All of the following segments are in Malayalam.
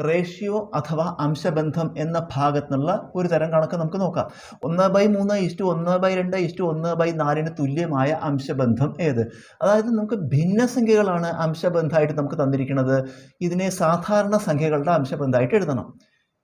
റേഷ്യോ അഥവാ അംശബന്ധം എന്ന ഭാഗത്തുനിന്നുള്ള ഒരു തരം കണക്ക് നമുക്ക് നോക്കാം. ഒന്ന് ബൈ മൂന്ന് ഇഷ്ടു ഒന്ന് ബൈ രണ്ട് ഇഷ്ടു ഒന്ന് ബൈ നാലിന് തുല്യമായ അംശബന്ധം ഏത്? അതായത് നമുക്ക് ഭിന്നസംഖ്യകളാണ് അംശബന്ധമായിട്ട് നമുക്ക് തന്നിരിക്കുന്നത്. ഇതിനെ സാധാരണ സംഖ്യകളുടെ അംശബന്ധമായിട്ട് എഴുതണം.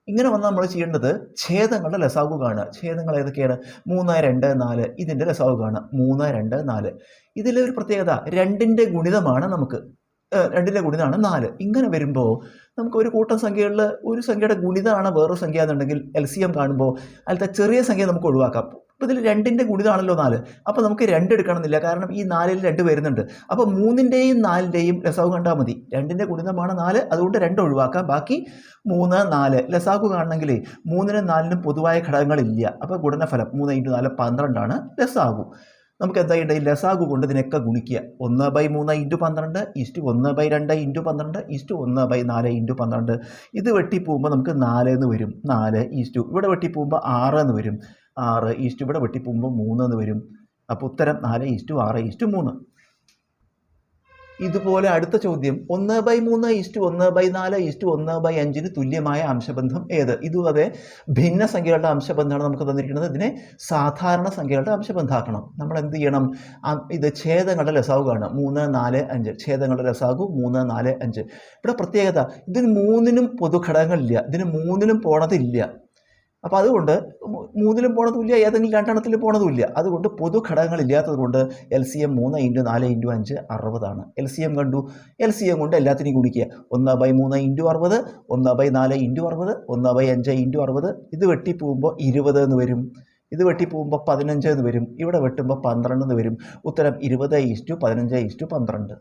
ഇങ്ങനെ വന്നാൽ നമ്മൾ ചെയ്യേണ്ടത് ഛേദങ്ങളുടെ ലസാഗു കാണുക. ഛേദങ്ങൾ ഏതൊക്കെയാണ്? മൂന്ന് രണ്ട് നാല് ഇതിന്റെ ലസാഗു കാണുക. മൂന്ന് രണ്ട് നാല്. ഇതിലെ ഒരു പ്രത്യേകത രണ്ടിന്റെ ഗുണിതമാണ് നമുക്ക്. രണ്ടിന്റെ ഗുണിതമാണ് നാല്. ഇങ്ങനെ വരുമ്പോൾ നമുക്ക് ഒരു കൂട്ടം സംഖ്യകളിൽ ഒരു സംഖ്യയുടെ ഗുണിതമാണ് വേറൊരു സംഖ്യ എന്നുണ്ടെങ്കിൽ എൽ സി എം കാണുമ്പോൾ അതിലത്തെ ചെറിയ സംഖ്യ നമുക്ക് ഒഴിവാക്കാം. അപ്പോൾ ഇതിൽ രണ്ടിന്റെ ഗുണിതമാണല്ലോ നാല്. അപ്പോൾ നമുക്ക് രണ്ട് എടുക്കണമെന്നില്ല. കാരണം ഈ നാലിൽ രണ്ട് വരുന്നുണ്ട്. അപ്പോൾ മൂന്നിന്റെയും നാലിന്റെയും ലസാവ് കണ്ടാൽ മതി. രണ്ടിന്റെ ഗുണിതമാണ് നാല്. അതുകൊണ്ട് രണ്ട് ഒഴിവാക്കാം. ബാക്കി മൂന്ന് നാല്. ലസാവ് കാണണമെങ്കിൽ മൂന്നിനും നാലിനും പൊതുവായ ഘടകങ്ങളില്ല. അപ്പോൾ ഗുണനഫലം മൂന്ന് ഇന്റു നാല് പന്ത്രണ്ടാണ് ലസാഗു നമുക്ക് എന്താ ചെയ്യേണ്ടത് ലസാഗു കൊണ്ട് ഇതിനൊക്കെ ഗുണിക്കുക ഒന്ന് ബൈ മൂന്ന് ഇന്റു പന്ത്രണ്ട് ഇസ്റ്റു ഒന്ന് ബൈ രണ്ട് ഇന്റു പന്ത്രണ്ട് ഇസ്റ്റു ഒന്ന് ബൈ നാല് ഇന്റു പന്ത്രണ്ട്. ഇത് വെട്ടിപ്പോകുമ്പോൾ നമുക്ക് നാല് എന്ന് വരും. നാല് ഈസ്റ്റു ഇവിടെ വെട്ടിപ്പോകുമ്പോൾ ആറ് എന്ന് വരും. ആറ് ഈസ്റ്റു ഇവിടെ വെട്ടിപ്പോകുമ്പോൾ മൂന്ന് എന്ന് വരും. അപ്പോൾ ഉത്തരം നാല് ഈസ്റ്റു ആറ് ഈസ്റ്റു മൂന്ന്. ഇതുപോലെ അടുത്ത ചോദ്യം ഒന്ന് ബൈ മൂന്ന് ഈസ്റ്റ് ഒന്ന് ബൈ നാല് ഈസ്റ്റ് ഒന്ന് ബൈ അഞ്ചിന് തുല്യമായ അംശബന്ധം ഏത്? ഇതും അതെ ഭിന്ന സംഖ്യകളുടെ അംശബന്ധമാണ് നമുക്ക് തന്നിരിക്കുന്നത്. ഇതിനെ സാധാരണ സംഖ്യകളുടെ അംശബന്ധമാക്കണം നമ്മൾ എന്ത് ചെയ്യണം? ഇത് ഛേദങ്ങളുടെ ലസാഗു കാണുക. മൂന്ന് നാല് അഞ്ച്. ഛേദങ്ങളുടെ ലസാഗു മൂന്ന് നാല് അഞ്ച്. ഇവിടെ പ്രത്യേകത ഇതിന് മൂന്നിനും പൊതുഘടകങ്ങളില്ല. ഇതിന് മൂന്നിനും പോണതില്ല. അപ്പോൾ അതുകൊണ്ട് മൂന്നിലും പോണതുമില്ല ഏതെങ്കിലും രണ്ടെണ്ണത്തിലും പോണതുമില്ല. അതുകൊണ്ട് പൊതു ഘടകങ്ങൾ ഇല്ലാത്തത് കൊണ്ട് എൽ സി എം മൂന്ന് ഇന്റു നാല് ഇന്റു അഞ്ച് അറുപതാണ്. എൽ സി എം കണ്ടു? എൽ സി എം കൊണ്ട് എല്ലാത്തിനെയും ഗുണിക്കുക. ഒന്ന് ബൈ മൂന്ന് ഇന്റു അറുപത് ഒന്ന് ബൈ നാല് ഇന്റു അറുപത് ഒന്ന് ബൈ അഞ്ച് ഇന്റു അറുപത്. ഇത് വെട്ടിപ്പോകുമ്പോൾ ഇരുപത് എന്ന് വരും. ഇത് വെട്ടിപ്പോകുമ്പോൾ പതിനഞ്ച് എന്ന് വരും. ഇവിടെ വെട്ടുമ്പോൾ പന്ത്രണ്ട് എന്ന് വരും. ഉത്തരം ഇരുപത് ഈസ്റ്റു പതിനഞ്ച് ഈസ്റ്റു പന്ത്രണ്ട്.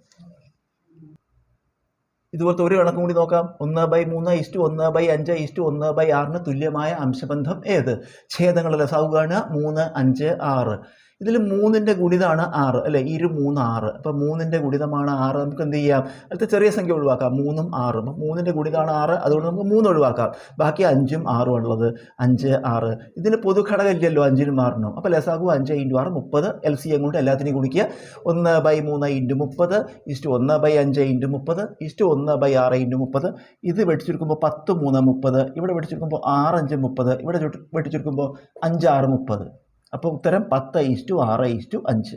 ഇതുപോലത്തെ ഒരു കണക്കും കൂടി നോക്കാം. ഒന്ന് ബൈ മൂന്ന് ഇസ്റ്റു ഒന്ന് ബൈ അഞ്ച് ഇസ്റ്റു ഒന്ന് ബൈ ആറിന് തുല്യമായ അംശബന്ധം ഏത്? ഛേദങ്ങളുടെ സൗകാണ് മൂന്ന് അഞ്ച് ആറ്. ഇതിൽ മൂന്നിന്റെ ഗുണിതമാണ് ആറ് അല്ലേ? ഇരു മൂന്ന് ആറ്. അപ്പം മൂന്നിന്റെ ഗുണിതമാണ് ആറ്. നമുക്ക് എന്ത് ചെയ്യാം? അടുത്ത ചെറിയ സംഖ്യ ഒഴിവാക്കാം. മൂന്നും ആറും. അപ്പം മൂന്നിന്റെ ഗുണിതമാണ് ആറ്. അതുകൊണ്ട് നമുക്ക് മൂന്ന് ഒഴിവാക്കാം. ബാക്കി അഞ്ചും ആറും ഉള്ളത് അഞ്ച് ആറ്. ഇതിന് പൊതുഘടകം ഇല്ലല്ലോ അഞ്ചിനും ആറിനും. അപ്പോൾ ലെസാകും അഞ്ച് ഇന്റു ആറ് മുപ്പത്. എൽ സി എം കൊണ്ട് എല്ലാത്തിനെയും ഗുണിക്കുക. ഒന്ന് ബൈ മൂന്ന് ഇന്റു മുപ്പത്. ഇഷ്ടു ഒന്ന് ബൈ അഞ്ച് ഇന്റു മുപ്പത്. ഇഷ്ടു ഒന്ന് ബൈ ആറ് ഇന്റു മുപ്പത്. ഇത് വെട്ടിച്ചുരുക്കുമ്പോൾ പത്ത് മൂന്ന് മുപ്പത്. ഇവിടെ വെട്ടിച്ചുരുക്കുമ്പോൾ ആറ് അഞ്ച് മുപ്പത്. ഇവിടെ വെട്ടിച്ചുരുക്കുമ്പോൾ ആറ് മുപ്പത്. അപ്പോൾ ഉത്തരം പത്ത് ഈസ്റ്റു ആറ് ഈസ്റ്റു അഞ്ച്.